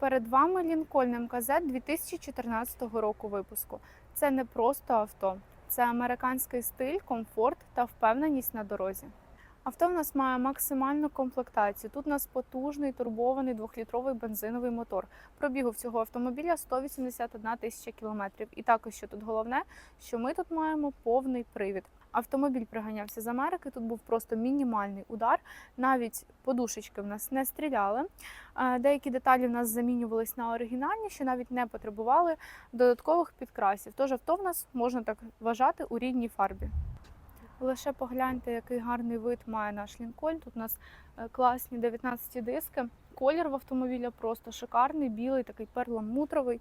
Перед вами Лінкольн МКЗ 2014 року випуску. Це не просто авто, це американський стиль, комфорт та впевненість на дорозі. Авто в нас має максимальну комплектацію. Тут у нас потужний турбований двохлітровий бензиновий мотор. Пробігу цього автомобіля 181 тисяча кілометрів. І також, що тут головне, що ми тут маємо повний привід. Автомобіль приганявся з Америки. Тут був просто мінімальний удар. Навіть подушечки в нас не стріляли. Деякі деталі в нас замінювались на оригінальні, що навіть не потребували додаткових підкрасів. Тож авто в нас можна так вважати у рідній фарбі. Лише погляньте, який гарний вид має наш Лінкольн. Тут у нас е, класні 19 диски. Колір в автомобіля просто шикарний, білий, такий перламутровий.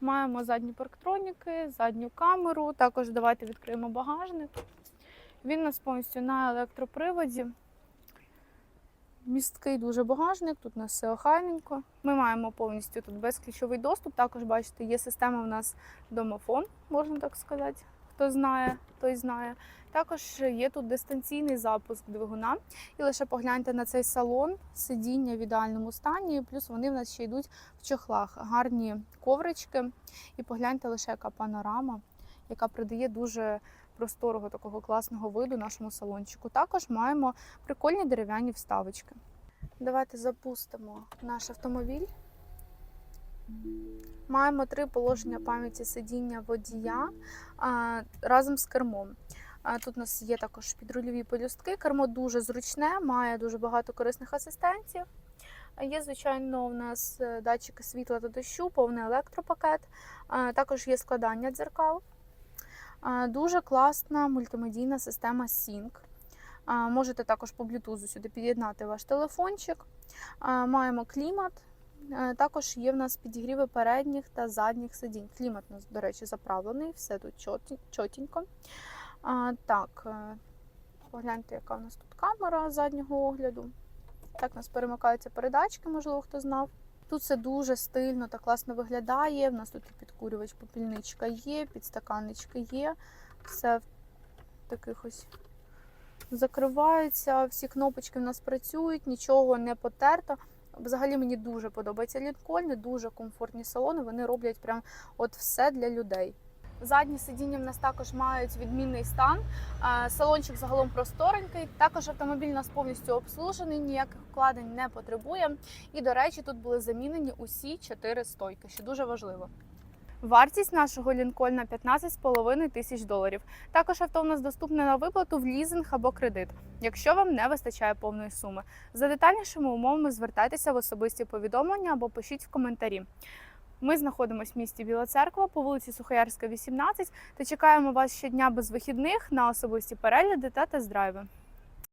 Маємо задні парктроніки, задню камеру. Також давайте відкриємо багажник. Він у нас повністю на електроприводі. Місткий дуже багажник, тут у нас все охайненько. Ми маємо повністю тут безключовий доступ. Також бачите, є система у нас домофон, можна так сказати. Хто знає, той знає. Також є тут дистанційний запуск двигуна. І лише погляньте на цей салон, сидіння в ідеальному стані. Плюс вони в нас ще йдуть в чохлах. Гарні коврички. І погляньте лише яка панорама, яка придає дуже просторого такого класного виду нашому салончику. Також маємо прикольні дерев'яні вставочки. Давайте запустимо наш автомобіль. Маємо три положення пам'яті сидіння водія а, разом з кермом. А, Тут у нас є також підрульові полюстки. Кермо дуже зручне, має дуже багато корисних асистентів. Є, звичайно, у нас е, датчики світла та дощу, повний електропакет. А, Також є складання дзеркал. А, Дуже класна мультимедійна система Sync. А, Можете також по Bluetooth сюди під'єднати ваш телефончик. А, Маємо клімат. Е, Також є в нас підігріви передніх та задніх сидінь. Клімат у нас, до речі, заправлений, все тут чотенько. Так, е, погляньте, яка у нас тут камера заднього огляду. Так, у нас перемикаються передачки, можливо, хто знав. Тут все дуже стильно та класно виглядає. У нас тут і підкурювач, попільничка є, підстаканнички є. Все в таких ось закривається, всі кнопочки в нас працюють, нічого не потерто. Взагалі мені дуже подобається лінкольни, дуже комфортні салони. Вони роблять прям от все для людей. Задні сидіння в нас також мають відмінний стан. Салончик загалом просторенький. Також автомобіль нас повністю обслужений, ніяких вкладень не потребує. І, до речі, тут були замінені усі чотири стойки, що дуже важливо. Вартість нашого Лінкольна 15,5 тисяч доларів. Також авто у нас доступне на виплату в лізинг або кредит, якщо вам не вистачає повної суми. За детальнішими умовами звертайтеся в особисті повідомлення або пишіть в коментарі. Ми знаходимося в місті Біла Церква по вулиці Сухоярська, 18 та чекаємо вас щодня без вихідних на особисті перегляди та тест-драйви.